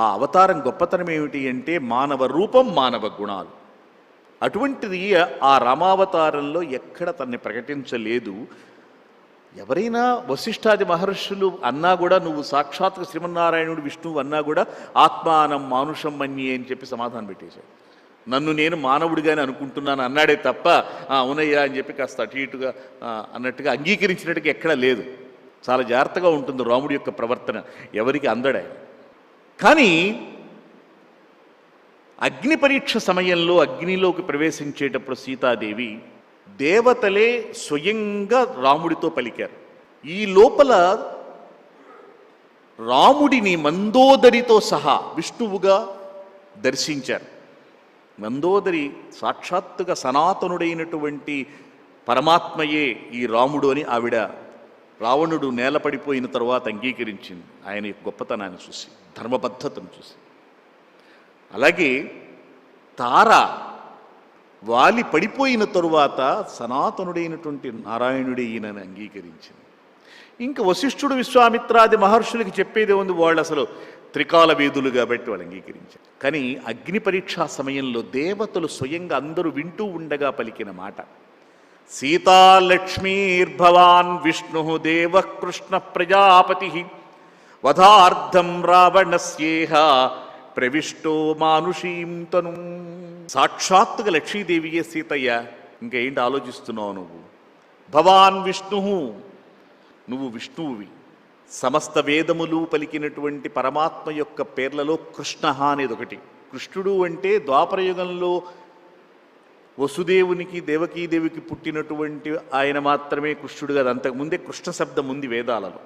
ఆ అవతారం గొప్పతనం ఏమిటి అంటే మానవ రూపం మానవ గుణాలు. అటువంటిది ఆ రామావతారంలో ఎక్కడ తన్ని ప్రకటించలేదు. ఎవరైనా వశిష్ఠాది మహర్షులు అన్నా కూడా నువ్వు సాక్షాత్ శ్రీమన్నారాయణుడు విష్ణువు అన్నా కూడా ఆత్మానం మానుషం మన్యే అని చెప్పి సమాధానం పెట్టేశాడు. నన్ను నేను మానవుడిగానే అనుకుంటున్నాను అన్నాడే తప్ప అవునయ్యా అని చెప్పి కాస్త అటు ఇటుగా అన్నట్టుగా అంగీకరించినట్టుగా ఎక్కడా లేదు. చాలా జాగ్రత్తగా ఉంటుంది రాముడి యొక్క ప్రవర్తన. ఎవరికి అందడాయి కానీ అగ్ని పరీక్ష సమయంలో అగ్నిలోకి ప్రవేశించేటప్పుడు సీతాదేవి దేవతలే స్వయంగా రాముడితో పలికారు. ఈ లోపల రాముడిని మందోదరితో సహా విష్ణువుగా దర్శించారు. మందోదరి సాక్షాత్తుగా సనాతనుడైనటువంటి పరమాత్మయే ఈ రాముడు అని ఆవిడ రావణుడు నేలపడిపోయిన తరువాత అంగీకరించింది. ఆయన గొప్పతనాన్ని చూసి ధర్మబద్ధతను చూసి. అలాగే తార వాలి పడిపోయిన తరువాత సనాతనుడైనటువంటి నారాయణుడే ఈయనని అంగీకరించింది. ఇంకా వశిష్ఠుడు విశ్వామిత్రాది మహర్షులకి చెప్పేదే ఉంది వాళ్ళు అసలు త్రికాల వేదులు కాబట్టి వాళ్ళు అంగీకరించారు. కానీ అగ్ని పరీక్షా సమయంలో దేవతలు స్వయంగా అందరూ వింటూ ఉండగా పలికిన మాట. సీతాలక్ష్మీర్భవాన్ విష్ణు దేవకృష్ణ ప్రజాపతి వధార్థం రావణస్యేహ ప్రవిష్టో మానుషీం తను. సాక్షాత్తుగా లక్ష్మీదేవియే సీతయ్య. ఇంకేంటి ఆలోచిస్తున్నావు నువ్వు? భవాన్ విష్ణు నువ్వు విష్ణువువి సమస్త వేదములు పలికినటువంటి పరమాత్మ యొక్క పేర్లలో కృష్ణ అనేది ఒకటి కృష్ణుడు అంటే ద్వాపరయుగంలో వసుదేవునికి దేవకీదేవికి పుట్టినటువంటి ఆయన మాత్రమే కృష్ణుడు కాదు. అంతకుముందే కృష్ణ శబ్దం ఉంది వేదాలలో.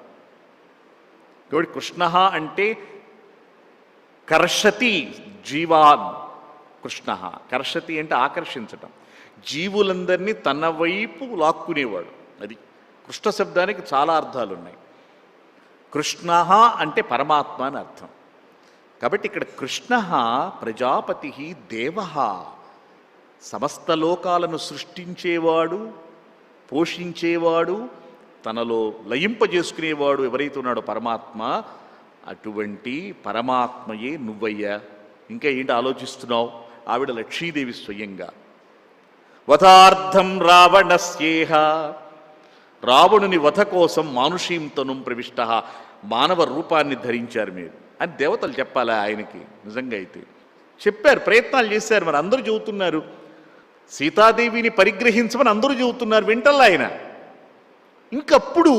కాబట్టి కృష్ణ అంటే కర్షతి జీవాన్. కృష్ణ కర్షతి అంటే ఆకర్షించటం. జీవులందరినీ తన వైపు లాక్కునేవాడు. అది కృష్ణ శబ్దానికి చాలా అర్థాలు ఉన్నాయి కృష్ణ అంటే పరమాత్మ అని అర్థం. కాబట్టి ఇక్కడ కృష్ణ ప్రజాపతి దేవ సమస్త లోకాలను సృష్టించేవాడు పోషించేవాడు తనలో లయింపజేసుకునేవాడు ఎవరైతే ఉన్నాడో పరమాత్మ అటువంటి పరమాత్మయే నువ్వయ్యా. ఇంకా ఏంటి ఆలోచిస్తున్నావు? ఆవిడ లక్ష్మీదేవి స్వయంగా. వధార్థం రావణస్యేహ రావణుని వధ కోసం మానుషీంతనం ప్రవిష్ట. మానవ రూపాన్ని ధరించారు మీరు. అని దేవతలు చెప్పాలా ఆయనకి? నిజంగా అయితే చెప్పారు ప్రయత్నాలు చేశారు. మరి అందరూ చెబుతున్నారు సీతాదేవిని పరిగ్రహించమని అందరూ చెబుతున్నారు వింటల్లా ఆయన? ఇంకప్పుడు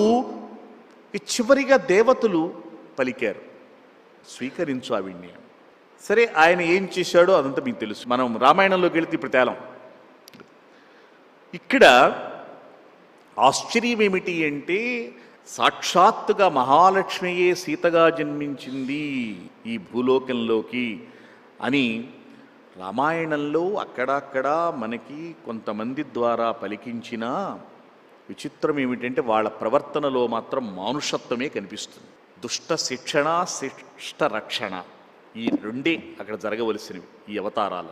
ఈ చివరిగా దేవతలు పలికారు స్వీకరించు ఆవిడ్ని సరే ఆయన ఏం చేశాడో అదంతా మీకు తెలుసు. మనం రామాయణంలోకి వెళితే ఇప్పుడు తేలం. ఇక్కడ ఆశ్చర్యం ఏమిటి అంటే సాక్షాత్తుగా మహాలక్ష్మియే సీతగా జన్మించింది ఈ భూలోకంలోకి అని రామాయణంలో అక్కడక్కడ మనకి కొంతమంది ద్వారా పలికించిన విచిత్రం ఏమిటంటే వాళ్ళ ప్రవర్తనలో మాత్రం మానుషత్వమే కనిపిస్తుంది. దుష్ట శిక్షణ శిష్ట రక్షణ ఈ రెండే అక్కడ జరగవలసినవి ఈ అవతారాలు